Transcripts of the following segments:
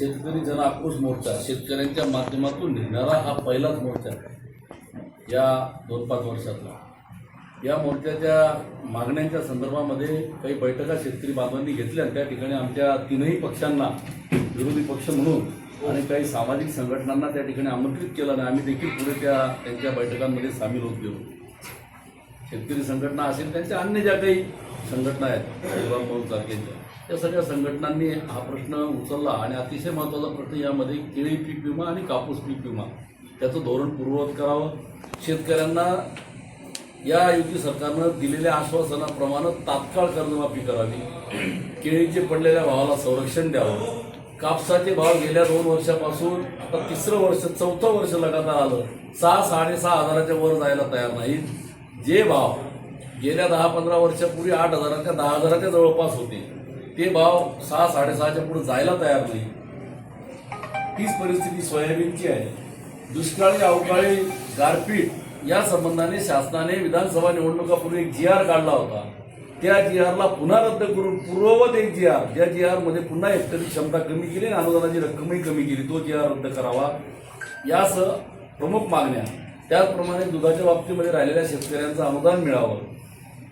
शेतकरी जन आक्रोश मोर्चा शेतकऱ्यांच्या माध्यमातून निघणारा हा पहिलाच मोर्चा या दोन पाच वर्षातला. या मोर्चाच्या मागण्यांच्या संदर्भामध्ये काही बैठका शेतकरी बांधवांनी घेतल्या त्या ठिकाणी आमच्या तीनही पक्षांना विरोधी पक्ष म्हणून आणि काही सामाजिक संघटनांना त्या ठिकाणी आमंत्रित केलं आणि आम्ही देखील पुढे त्या त्यांच्या बैठकांमध्ये सामील होत गेलो. शेतकरी संघटना असेल त्यांच्या अन्य ज्या काही संघटना आहेत शिवराम पौल जागेच्या या सगळ्या संघटनांनी हा प्रश्न उचलला आणि अतिशय महत्त्वाचा प्रश्न यामध्ये केळी पीक विमा आणि कापूस पीक विमा. त्याचं धोरण पूर्ववत करावं. शेतकऱ्यांना या युती सरकारनं दिलेल्या आश्वासनाप्रमाणे तात्काळ कर्जमाफी करावी. केळीचे पडलेल्या भावाला संरक्षण द्यावं. कापसाचे भाव गेल्या दोन वर्षापासून आता तिसरं वर्ष चौथं वर्ष लगातार आलं. सहा साडेसहा हजाराच्या वर जायला तयार नाहीत. जे भाव गेल्या दहा पंधरा वर्षापूर्वी आठ हजाराच्या दहा हजाराच्या जवळपास होते. ते भाव सहा साडेसहाच्या पुढे जायला तयार नाही. तीच परिस्थिती सोयाबीनची आहे. दुष्काळी अवकाळी गारपीट या संबंधाने शासनाने विधानसभा निवडणुकापूर्वी एक जी आर काढला होता. त्या जी आरला पुन्हा रद्द करून पूर्ववत एक जी आर ज्या जी आरमध्ये पुन्हा हेक्टरी क्षमता कमी केली आणि अनुदानाची रक्कमही कमी केली तो जी आर रद्द करावा. यासह प्रमुख मागण्या त्याचप्रमाणे दुधाच्या बाबतीमध्ये राहिलेल्या शेतकऱ्यांचं अनुदान मिळावं.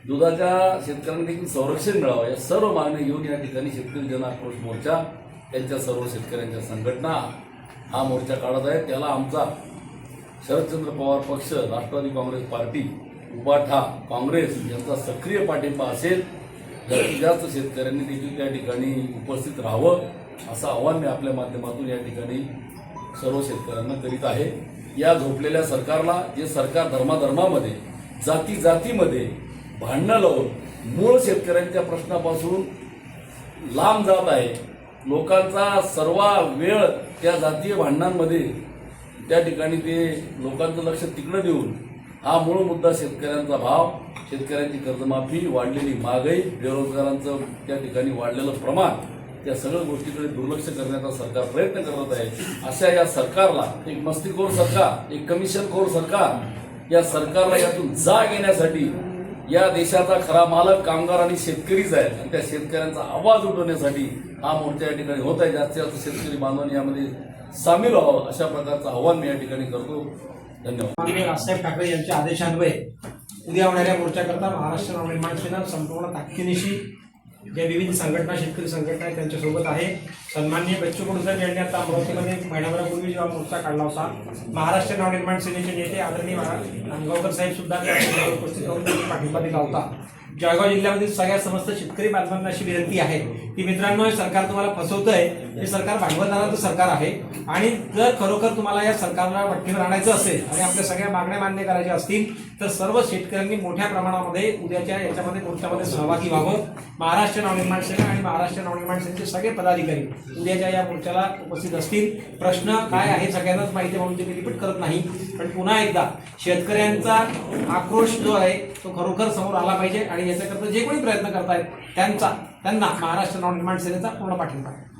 दुधाच्या शेतकऱ्यांना देखील संरक्षण मिळावं. या सर्व मागण्या घेऊन या ठिकाणी शेतकरी जन आक्रोश मोर्चा त्यांच्या सर्व शेतकऱ्यांच्या संघटना हा मोर्चा काढत आहे त्याला आमचा शरदचंद्र पवार पक्ष राष्ट्रवादी काँग्रेस पार्टी उपाठा काँग्रेस यांचा सक्रिय पाठिंबा असेल जास्तीत जास्त शेतकऱ्यांनी देखील त्या ठिकाणी उपस्थित राहावं असं आव्हान मी आपल्या माध्यमातून या ठिकाणी सर्व शेतकऱ्यांना करीत आहे. या झोपलेल्या सरकारला जे सरकार धर्माधर्मामध्ये जाती जातीमध्ये भांडणं लावून मूळ शेतकऱ्यांच्या प्रश्नापासून लांब जात आहे. लोकांचा सर्व वेळ त्या जातीय भांडणांमध्ये त्या ठिकाणी ते लोकांचं लक्ष तिकडं देऊन हा मूळ मुद्दा शेतकऱ्यांचा भाव शेतकऱ्यांची कर्जमाफी वाढलेली महागाई बेरोजगारांचं त्या ठिकाणी वाढलेलं प्रमाण या सगळ्या गोष्टीकडे दुर्लक्ष करण्याचा सरकार प्रयत्न करत आहे. अशा या सरकारला एक मस्तीखोर सरकार एक कमिशनखोर सरकार या सरकारला यातून जाग येण्यासाठी या देशाचा खरा मालक कामगार आणि शेतकरीच आहेत. आणि त्या शेतकऱ्यांचा आवाज उठवण्यासाठी हा मोर्चा या ठिकाणी होत आहे. जास्तीत जास्त शेतकरी बांधवांनी यामध्ये सामील व्हावं अशा प्रकारचं आव्हान मी या ठिकाणी करतो. धन्यवाद. राजसाहेब ठाकरे यांच्या आदेशान्वये उद्या होणाऱ्या मोर्चाकरता महाराष्ट्र नवनिर्माण सेना संपूर्ण ताकदीनिशी ज्या विविध संघटना शेतकरी संघटना आहेत त्यांच्यासोबत आहे. सन्मान्य बच्चू कडू यांनी आता अमरावतीमध्ये एक महिन्याभरापूर्वी जेव्हा मोर्चा काढला होता महाराष्ट्र नवनिर्माण सेनेचे नेते आदरणीय नांदगावकर साहेब सुद्धा उपस्थित राहून पाठिंबा दिला होता. जळगाव जिल्ह्यामधील सगळ्या समस्त शेतकरी बांधवांना अशी विनंती आहे की मित्रांनो हे सरकार तुम्हाला फसवतंय. हे सरकार भांडवलदाराचं सरकार आहे. आणि जर खरोखर तुम्हाला या सरकारला पट्टीवर आणायचं असेल आणि आपल्या सगळ्या मागण्या मान्य करायच्या असतील तर सर्व शेतकऱ्यांनी मोठ्या प्रमाणामध्ये उद्याच्या याच्यामध्ये मोर्चामध्ये सहभागी व्हावं. महाराष्ट्र नवनिर्माण सेना आणि महाराष्ट्र नवनिर्माण सेनेचे सगळे पदाधिकारी उद्याच्या या मोर्चाला उपस्थित असतील. प्रश्न काय आहे सगळ्यांनाच माहिती म्हणून ते मी रिपीट करत नाही. पण पुन्हा एकदा शेतकऱ्यांचा आक्रोश जो आहे तो खरोखर समोर आला पाहिजे आणि याच्याकरता जे कोणी प्रयत्न करतायत त्यांचा त्यांना महाराष्ट्र नवनिर्माण सेनेचा पूर्ण पाठिंबा आहे.